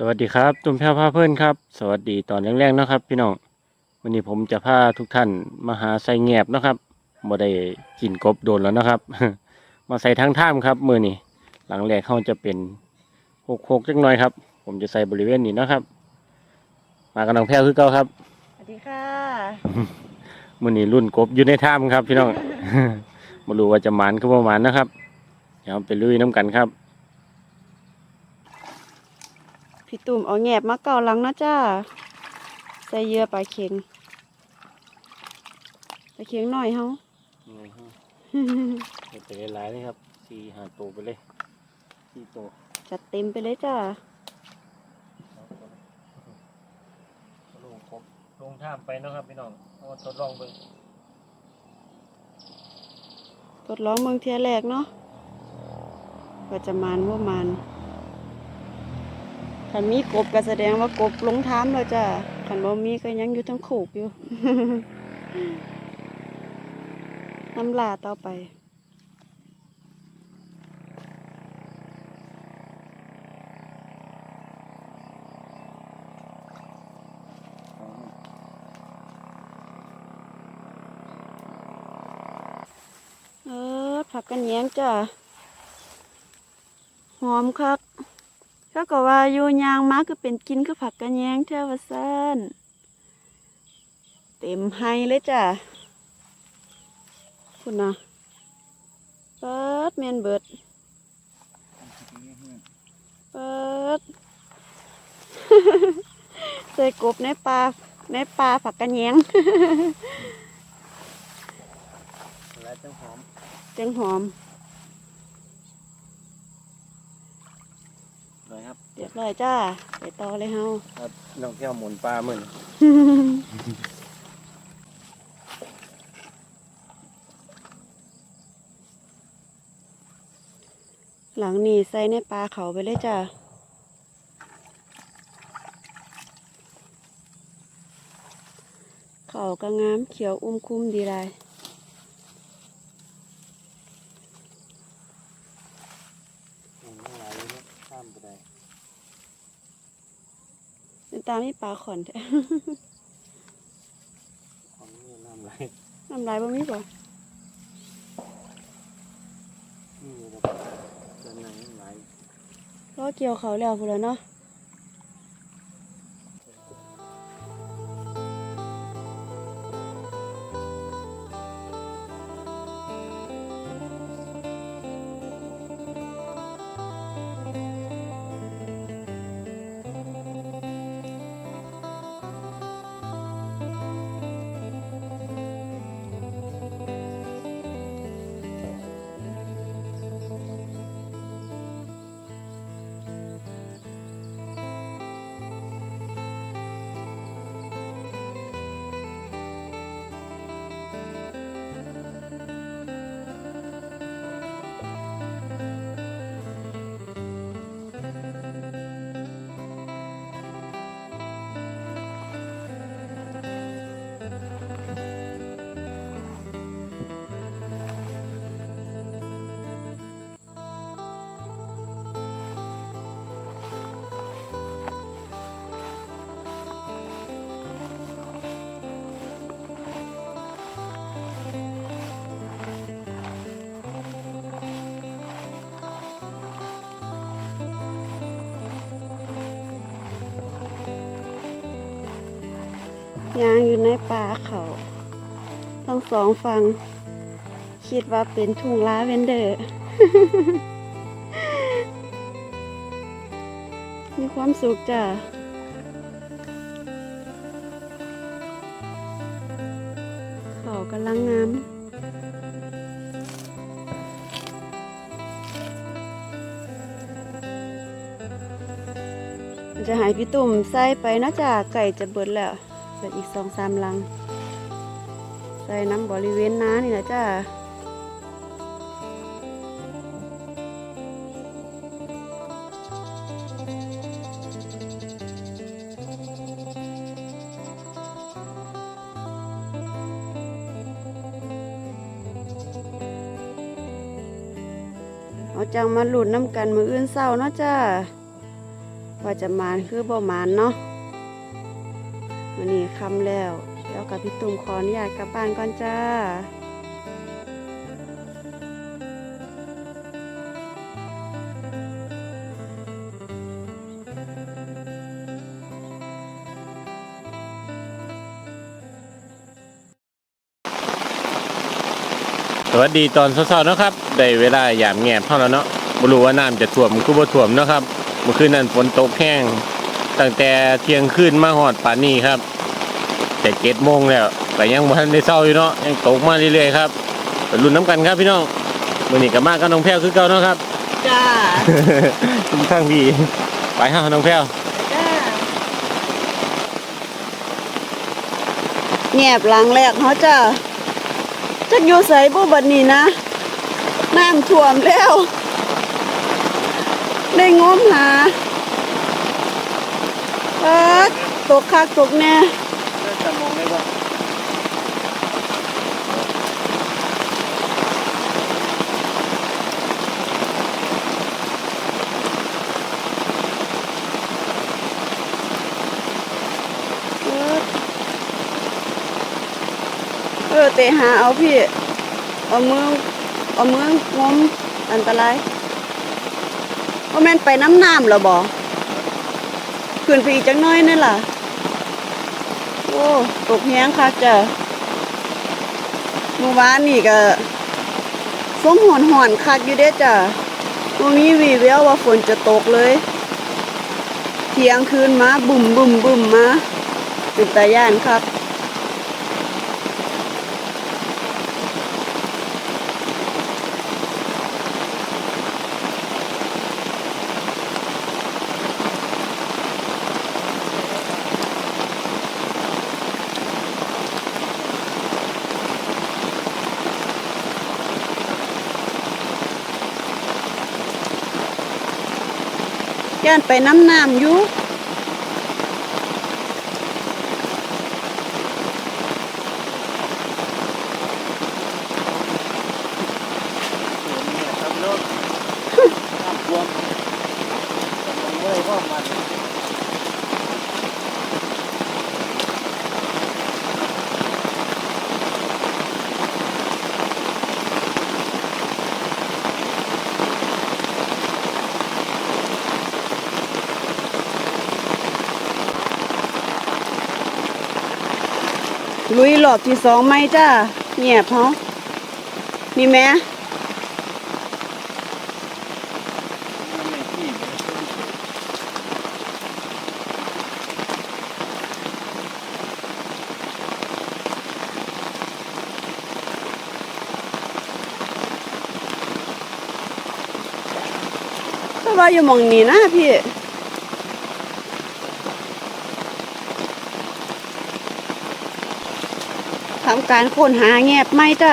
สวัสดีครับตุ้มแพ้วพาเพื่อนครับ สวัสดีตอนแรกๆเนาะครับ พี่น้องวันนี้ผมจะพาทุกท่านมาหาใส่แงบเนาะครับบ่ได้กินกบโดนแล้วเนาะครับ มาใส่ทางท่ามครับมือนี้หลังแรกเขาจะเป็นหกหกจักหน่อยครับ ผมจะใส่บริเวณนี้เนาะครับ มากับน้องแพ้วคือเก่าครับสวัสดีค่ะมือนี้รุ่นกบอยู่ในถ้ำครับ พี่น้องมารู้ว่าจะหมานคือประมาณนะครับเดี๋ยวไปลุยน้ำกันครับ พี่ตุ่มเอาแงบมาเก่าหลังนะจ้า ใส่เหยื่อปลาเข็งปลาเข็งหน่อยเฮาไปหลายเลยครับสี่ห้าตัวไปเลยสี่ตัวจัดเต็มไปเลยจ้าลงครบลงท่ามไปเนาะครับพี่น้องเอามาทดลองเบิ่งทดลองเมืองเทียแรกเนาะว่าจะมานว่ามานคัน มีกบก็แสดงว่ากบลงท้ามแล้วจ้าคันบ่มีก็ยังอยู่ทั้งโขกอยู่น้ำลาต่อไปเออผักกันแยงจ้ะหอมคัก เขาก็ว่าอยู่ยางมาคือเป็นกินคือผักกันแยงเท่าว่าซ่นเต็มไฮเลยจ้ะคุณนะเปิดเมนเบิดเปิดใส่กบในปลาในปลาผักกันแยงแล้วจังหอมจังหอม หน่ อยครับเรียบร้อยจ้าไปต่อเลยเฮาครับน้องแก้วหมุนปลาเหมือนหลังนี้ใส่ในปลาเขาไปเลยจ้าเขาก็งามเขียวอุ้มคุ้มดีไร อืมไม่ไหลเลยนะข้ามไปได้ เป็น ตามนี่ปลาขอนแท้ของนี่น้ำไหลน้ำลายบ่มีบ่นี่เลยจะไหนน้ำไหล รอเกี่ยวเขาแล้วพุ่นแล้วเนาะ ยางอยู่ในป่าเขาทั้งสองฝั่งคิดว่าเป็นทุ่งลาเวนเดอร์ มีความสุขจ้ะเขากำลังงามจะหายพี่ตุ่มใส่ไปนาะจ้ะไก่จะเบิดแล้ว เหลืออีกสองสามลัง ใส่น้ำบริเวณน้านี่นะจ้าเอาจังมาหลุดน้ำกันมืออื่นเศร้าเนาะจ้า ว่าจะมานคือบ่มานเนาะ วันนี้คำแล้วเดี๋ยวกับพี่ตุ่มขออนุญาตกลับบ้านก่อนจ้าสวัสดีตอนเช้าๆนะครับได้เวลายามแงบเท่าแล้วเนาะบ่รู้ว่าน้ำจะท่วมคือบ่ท่วมนะครับเมื่อคืนนั้นฝนตกแห้ง ตั้งแต่เที่ยงคืนมาฮอดป่านนี้ครับ แต่เจ็ดโมงแล้วแต่ยังบ่ทันได้เช้าอยู่เนาะยังตกมาเรื่อยๆครับไปลุ้นน้ำกันครับพี่น้องมื้อนี้ก็มากับน้องแพรวคือเก่าเนาะครับจ้าทุกทางพี่ไปหาน้องแพรวจ้าแงบหลังแรกเขาจ้าจักอยู่ใส่บุบัดนี้นะน้ำท่วมแล้ว ได้งมหา เอิ้นตกคักตกแน่จะมองได้บ่เออเออเตะหาเอาพี่ เอามือเอามืองมอันตรายว่าแม่นไปน้ำน้ำเหรอบ่ ขึ้นไปอีกจังน้อยนั่นล่ะ โอ้ตกแห้งค่ะจ้ะเมื่อวานนี่ก็ส้มหอนหอนคักอยู่เด้จ้ะตรงนี้วีแววว่าฝนจะตกเลยเที่ยงคืนมาบุ่มบุ่มบุ่มมาเป็นตาย่านครับานไปน้ำน้ำอยู่ ครับพี่น้องน้ำท่วมกำลังเลยพ่อมัน ลุยหลอบที่สองไหมจ้าเงียบเฮามีแม่ก็ว่าอยู่มองนี้นะพี่ ทำการค้นหาแงบไหมจ้า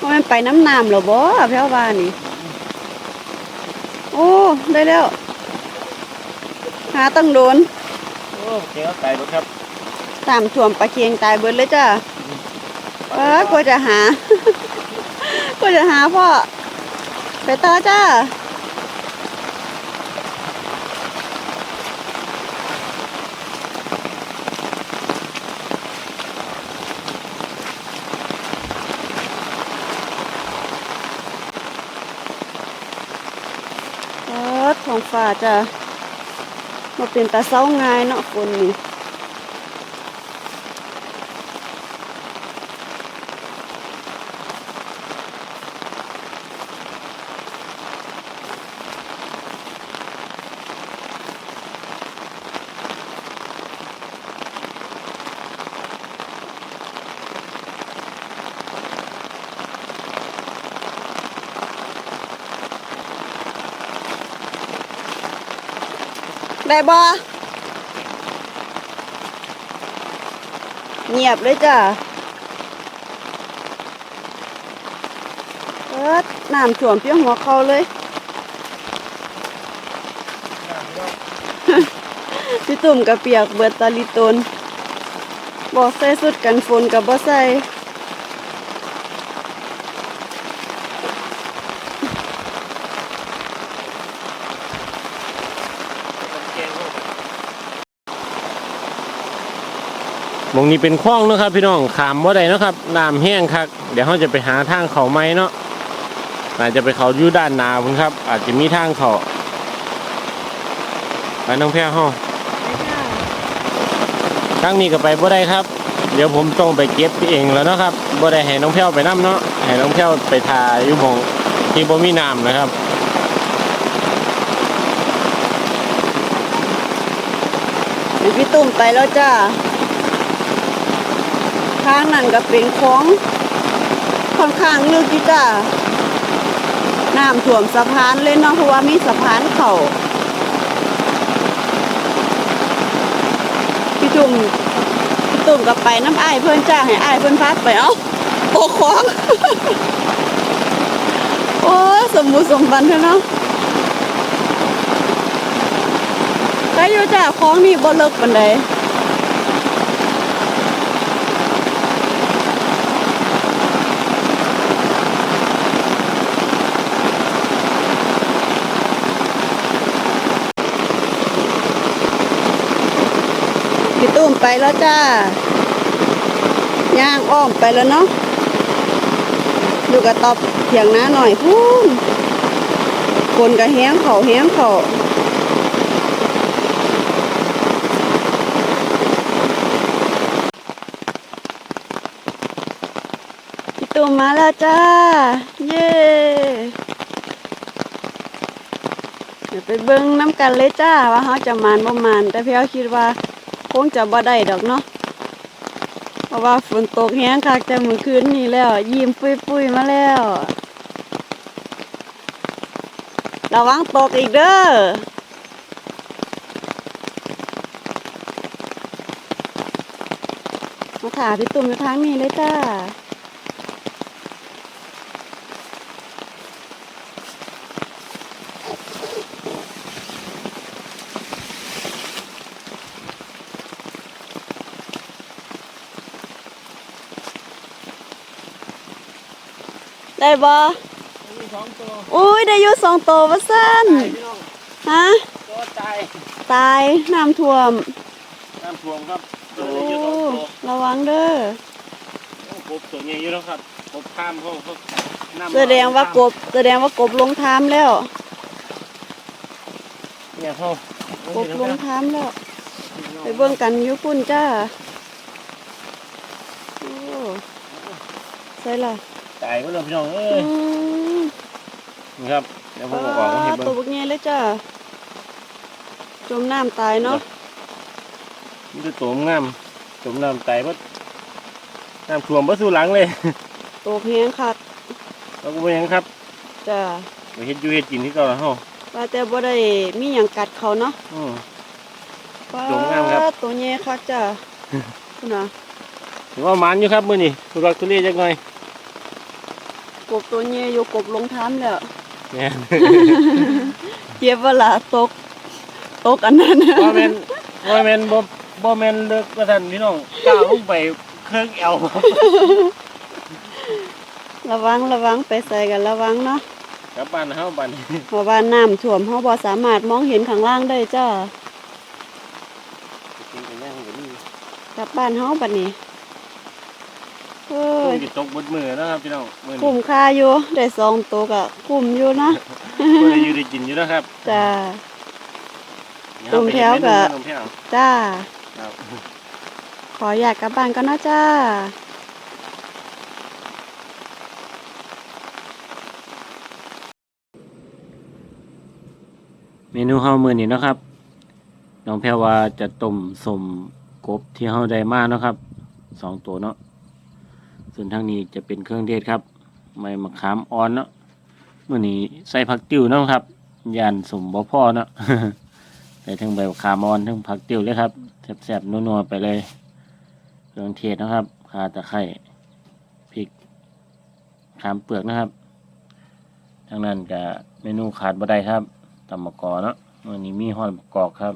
ว่ามันไปน้ำน้ำเหรอบ่แพ้วบานี่ โอ้ ได้แล้ว หาตั้งโดน โอ้เจ้าตายบ่ครับตามถ่วมปลาเคียงตายเบิดเลยจ้าเออกว่าจะหากว่าจะหาพ่อ ไปต่อจ้า เอ อของฟ้าจะมาเป็นตาเศร้าง่ายเนาะคนนี่ ได้บ่เงียบเลยจ้ะเออน้ำท่วมเพียงหัวเขาเลยพี่ตุ่มกับเปียกเบิดตาลิตนบอกใส่สุดกันฝนกับบ่ใส่ มองนี้เป็นคลองเนาะครับ พี่น้องขามบ่ได้เนาะครับน้ำแห้งคักเดี๋ยวเราจะไปหาทางเขาไม้เนาะอาจจะไปเขาอยู่ด้านนาพุ่นครับ อาจจะมีทางเขาไปน้องแพ้ห้องทางนี้ก็ไปบ่ได้ครับ เดี๋ยวผมต้องไปเก็บเองแล้วนะครับบ่ได้ให้น้องแพ้วไปนํเนาะให้น้องแพ้วไปทาอยู่หมองที่บ่มีน้ำนะครับดูพี่ตุ่มไปแล้วจ้า ทางนั้นก็เป็นของค่อนข้างลึกอยู่จ้าน้ำท่วมสะพานเลยเนาะเพราะว่ามีสะพานเข่าพี่ตุ่มพี่ตุ่มก็ไปน้ำอ้ายเพื่อนจ้าให้อ้ายเพื่อนพัดไปเอ้าโตกของโอ้สมบูรณ์สมบันเถอะเนาะไปอยู่จ้าของนี่บ่เลิกปานใด มไปแล้วจ้าย่างอ้อมไปแล้วเนาะดูกระตอบเถียงน้าหน่อยพูนคนกระแห้งเขาแห้งเขาพี่ตูมมาแล้วจ้า เย้เดี๋ยวไปเบิ้งน้ำกันเลยจ้า ว่าเขาจะมานบ่มาน แต่พี่เขาคิดว่า คงจะบ่ได้ดอกเนาะเพราะว่าฝนตกแห้งคักแต่เมื่อคืนนี้แล้ว ยิ้มปุยๆมาแล้ว ระวังตกอีกเด้อมาถ่าพี่ตุ่มอยู่ทางนี้เลยจ้า ได้บ่มีสองตัวอุ้ยได้อยู่สองตัวว่าสั้นพี่น้องฮะตัวตายตายน้ำท่วมน้ำท่วมครับตัโอ้วนี้อยู่สองตัวระวังเด้อกบตัวใหญ่อยู่แล้วครับกบข้ามเขาเขาน้ำแสดงว่ากบแสดงว่ากบลงทามแล้วเนี่ยเขากบลงทามแล้วไปเบิ่งกันอยุพุ่นจ้าโอ้ใช่ล่ะ ตายก็เลยพี่น้องเอ้อืยมนี่ครับเดี๋ยวผมบอกว่าให้ตัเบิ่วงบักเงี้ยเลยจ้าจมน้ำตายเนาะมันจะตัวงามจมน้ำตายเพราะน้ำท่วมเพราะสู้หลังเลยตัวเพียงคักเราก็ไปยังครับจ้าไปเฮ็ดอยู่เฮ็ดกินที่เก่าแล้วเฮาว่าแต่บ่ได้มีหยังกัดเขาเนาะอืมว้าจมน้ำครับตัวเงี้ยคักจ้าคุณน่ะถือว่าหมันอยู่ครับมื้อนี้ทุรักทุเลจักหน่อย กบตัวเงี้ยอยู่กบลงทามแล้วแม่น เจ็บเวลาตก ตกอันนั้นบ่แม่นบ่แม่นบ่บ่แม่นเลิกว่าท่านพี่น้องก้าวลงไปเครื่องเอวครับระวังระวังไปใส่กันระวังเนาะกลับบ้านเฮาบ้านนี้เพราะว่าน้ำท่วมเฮาบ่สามารถมองเห็นข้างล่างได้จ้ากินกันยังก็มีกลับบ้านเฮาบัดนี้เอ้คย งสิตกเบดมือนะครับพี่น้องมื้อนี้คุ้มค่าอยู่ได้สองตัวก็คุ้มอยู่นะบ่ได้อยู่ได้กินอยู่นะครับจ้า เดี๋ยตรงแถวก็ตรงแถวจ้า ครับขออยากกลับบ้านก็นะจ้า เมนูเฮามื้อนี้เนาะครับน้องแพรว่าจะต้มสมกบที่เฮาได้มาเนาะครับสองตัวเนาะ ส่วนทางนี้จะเป็นเครื่องเทศครับใบมะขามอ่อนเนาะมื้อนี้ใส่ผักติ้วเนาะครับยานสมบ่พอเนาะใส่ทั้งใบมะขามอ่อนทั้งผักติ้วเลยครับแซ่บๆนัวๆไปเลย เครื่องเทศนะครับข่าตะไคร้พริกขามเปลือกนะครับทางนั้นก็เมนูขาดบ่ได้ครับตำมะกอเนาะมื้อนี้มีฮอดมะกอกครับ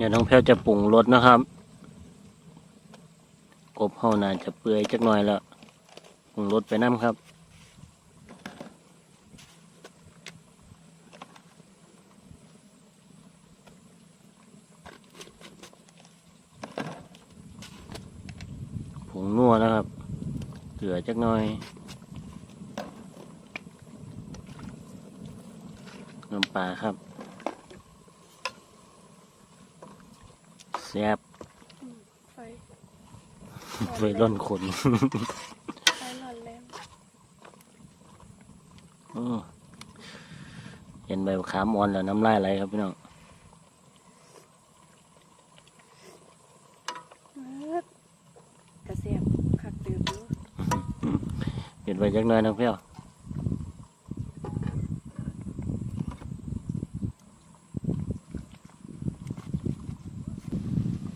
เดี๋ยวน้องแพลวจะปรุงรสนะครับ กบเฮาน่าจะเปื่อยจักหน่อยแล้วปรุงรสไปน้ำครับ ผงนัวนะครับ เกลือจักหน่อยน้ำปลาครับ แซ่บไฟไฟร่อนขนไฟหลอนแล้วอื้อเห็นใบมะขามอ่อนแล้วน้ำลายไหลครับพี่น้องกระเสียบคักตื่นอยู่ เห็นใบจักหน่อยนะเพี่ยว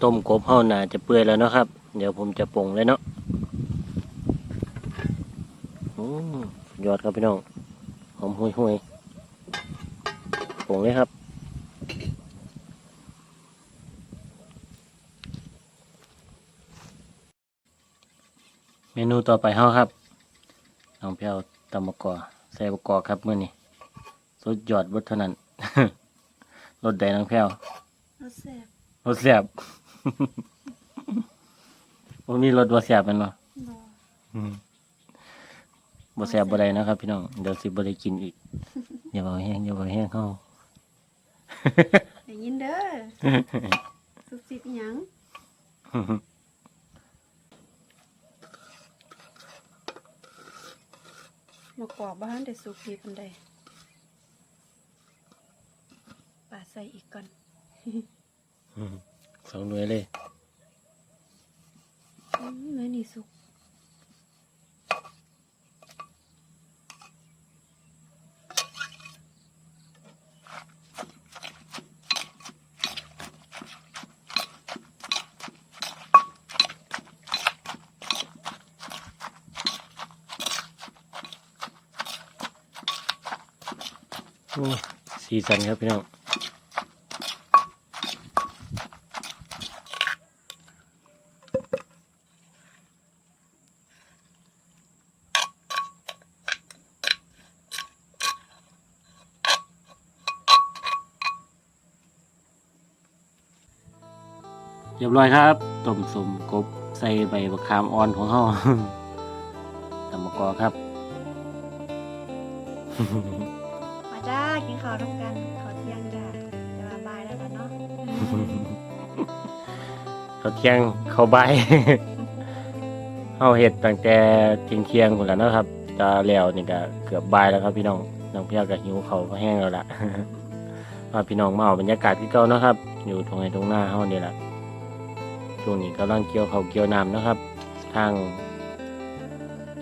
ต้มกบเฮาน่าจะเปื่อยแล้วเนาะครับ เดี๋ยวผมจะปรุงเลยเนาะอืมสุดยอดครับพี่น้อง หอมห่วยห่วยๆปรุงเลยครับ เมนูต่อไปเฮาครับน้องเพียวตำมะกอใส่บะกอครับมื้อนี้สุดยอดบดเท่านั้นรสใดน้องเพียวรสแซ่บรสแซ่บ บ่มีรสบ่แซ่บแม่นบ่บ่บ่แซ่บบ่ได้นะครับ พี่น้องเดี๋ยวสิบ่ได้กินอีกอย่าเบาแห้งอย่าเบาแห้งเฮา ได้ยินเด้อ สุบสิบอิหยังมากรอบบ้านได้สุกดีปันใดปาดใส่อีกก่อน สองหน่วยเลยอืมเนื้อนี่สุกโอ้สีสันครับพี่น้อง เรียบร้อยครับต้มสมกบใส่ใบมะขามอ่อนของเฮาตำมะกอครับ มาจ้ากินข้าวร่วมกันข้าวเที่ยงจ้าจะมาบายแล้วกันเนาะเขาเที่ยงเขาบ่ายเฮาเฮ็ดตั้งแต่เที่ยงเที่ยงพุ่นแล้วเนาะครับตาแล้วนี่ก็เกือบบ่ายแล้วครับ พี่น้องน้องเพียก็หิวเขาวก็แห้งแล้วล่ะพาพี่น้องมาเอาบรรยากาศที่เก่าเนาะครับ อยู่ตรงไหนตรงหน้าเฮานี่แหละ ช่วงนี้กำลังเกี่ยวเขาวเกี่ยวน้ำนะครับ ทาง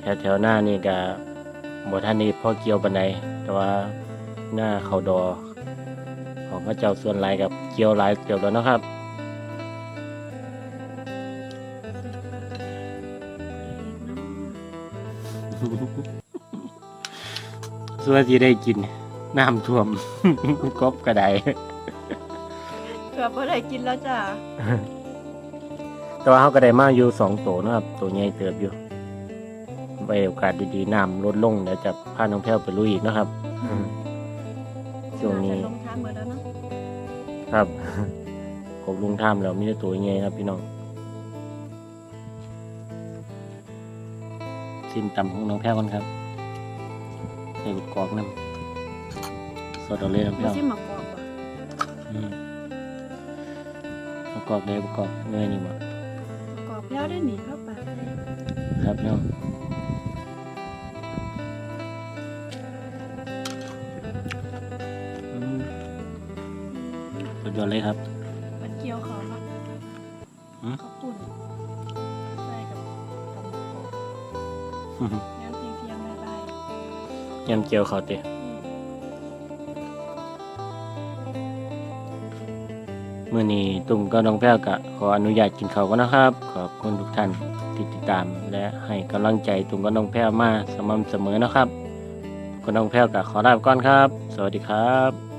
แถวแถวหน้านี่ก็บ่ทันนี้พอเกี่ยวปานใดแต่ว่าหน้าเขาดอ ของพระเจ้าส่วนหลายกับเกี่ยวหลายเกี่ยวแล้วนะครับส่วนที่ได้กินน้ำท่วมกบกระไดเกือบบ่ได้กินแล้วจ้า แต่ว่าเขาก็ได้มาอยู่สองตัวเนาะครับ ตัวใหญ่เติบอยู่ไว้โอกาสดีๆน้ำลดลงเดี๋ยวจะพาน้องแพ้วไปลุยอีกเนาะครับช่วงนี้จะลงทางเหมือนแล้วเนาะครับกบลุงท่ามแล้วมีแต่ตัวใหญ่ครับพี่น้องสิ้นตำของน้องแพ้วกันครับใส่บุกกอกน้ำสดเอาเลยน้องไม่แพ้วใช่หมากรอบว่ะอืมบุกกอกเลยบุกกอกเงยนี่หมดกรอบ แล้วได้หนีเข้าปากเลยครับน้องอืมสุดยอดเลยครับ มันเกี่ยวเขาครับหืมข้าวปุ่นใส่กับตำบักกอกงานเพียงเพียงๆบายยำเจียวเขาวเตะ ตุ่มก็น้องแพ้วกะขออนุญาตกินเขาก็นะครับ ขอบคุณทุกท่านที่ติดตาม และให้กำลังใจตุ่มก็น้องแพ้วมาสม่ำเสมอนะครับ คนน้องแพ้วกะขอลาไปก่อนครับ สวัสดีครับ